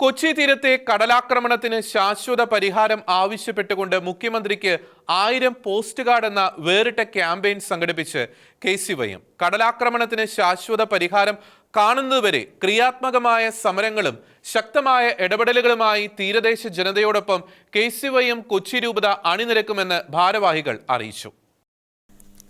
കൊച്ചി തീരത്തെ കടലാക്രമണത്തിന് ശാശ്വത പരിഹാരം ആവശ്യപ്പെട്ടുകൊണ്ട് മുഖ്യമന്ത്രിക്ക് ആയിരം പോസ്റ്റ് കാർഡ് എന്ന വേറിട്ട ക്യാമ്പയിൻ സംഘടിപ്പിച്ച് കെ സി വൈ എം. കടലാക്രമണത്തിന് ശാശ്വത പരിഹാരം കാണുന്നതുവരെ ക്രിയാത്മകമായ സമരങ്ങളും ശക്തമായ ഇടപെടലുകളുമായി തീരദേശ ജനതയോടൊപ്പം K C Y M Kochi രൂപത അണിനിരക്കുമെന്ന് ഭാരവാഹികൾ അറിയിച്ചു.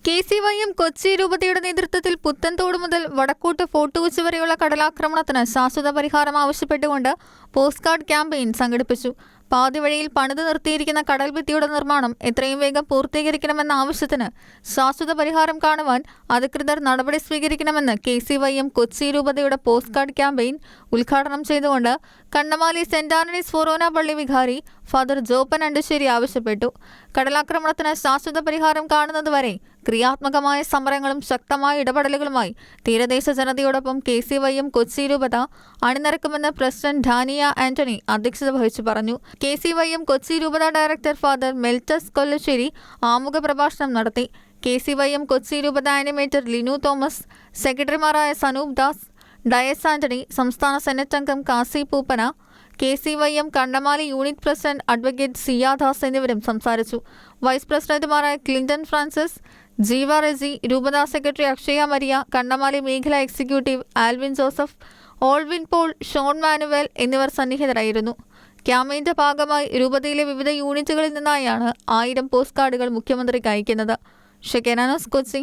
K C Y M Kochi രൂപതയുടെ നേതൃത്വത്തിൽ പുത്തൻതോട് മുതൽ വടക്കോട്ട് ഫോർട്ട് കൊച്ചി വരെയുള്ള കടലാക്രമണത്തിന് ശാശ്വത പരിഹാരം ആവശ്യപ്പെട്ടുകൊണ്ട് പോസ്റ്റ് കാർഡ് ക്യാമ്പയിൻ സംഘടിപ്പിച്ചു. പാതി വഴിയിൽ പണിത് നിർത്തിയിരിക്കുന്ന കടൽ ഭിത്തിയുടെ നിർമ്മാണം എത്രയും വേഗം പൂർത്തീകരിക്കണമെന്ന ആവശ്യത്തിന് ശാശ്വത പരിഹാരം കാണുവാൻ അധികൃതർ നടപടി സ്വീകരിക്കണമെന്ന് K C Y M Kochi രൂപതയുടെ പോസ്റ്റ് കാർഡ് ക്യാമ്പയിൻ ഉദ്ഘാടനം ചെയ്തുകൊണ്ട് കണ്ണമാലി സെന്റ് ആന്റണീസ് ഫൊറോന പള്ളി വികാരി ഫാദർ ജോപ്പൻ അണ്ടശ്ശേരി ആവശ്യപ്പെട്ടു. കടലാക്രമണത്തിന് ശാശ്വത പരിഹാരം കാണുന്നതുവരെ ക്രിയാത്മകമായ സമരങ്ങളും ശക്തമായ ഇടപെടലുകളുമായി തീരദേശ ജനതയോടൊപ്പം കെ സി വൈയും കൊച്ചി രൂപത അണിനിരക്കുമെന്ന് പ്രസിഡന്റ് ഡാനിയ ആന്റണി അധ്യക്ഷത വഹിച്ചു പറഞ്ഞു. കെ സി വൈയും കൊച്ചി രൂപത ഡയറക്ടർ ഫാദർ മെൽറ്റസ് കൊല്ലശ്ശേരി ആമുഖ പ്രഭാഷണം നടത്തി. K C Y M Kochi രൂപത ആനിമേറ്റർ ലിനു തോമസ് സെക്രട്ടറിമാരായ സനൂപ് ദാസ് ഡയസ് ആന്റണി സംസ്ഥാന സെനറ്റ് അംഗം Kasi Pooppana K C Y M Kandamali unit president advocate Siyadas എന്നിവരും സംസാരിച്ചു. വൈസ് പ്രസിഡന്റുമാരായ ക്ലിന്റൺ ഫ്രാൻസിസ് ജീവ റെസി രൂപതാ സെക്രട്ടറി അക്ഷയ മരിയ കണ്ണമാലി മേഖലാ എക്സിക്യൂട്ടീവ് ആൽവിൻ ജോസഫ് ഓൾവിൻ പോൾ ഷോൺ മാനുവൽ എന്നിവർ സന്നിഹിതരായിരുന്നു. ക്യാമ്പയിന്റെ ഭാഗമായി രൂപതയിലെ വിവിധ യൂണിറ്റുകളിൽ നിന്നായാണ് ആയിരം പോസ്റ്റ് കാർഡുകൾ മുഖ്യമന്ത്രിക്ക് അയക്കുന്നത്. ഷെക്കേനാനോസ് കൊച്ചി.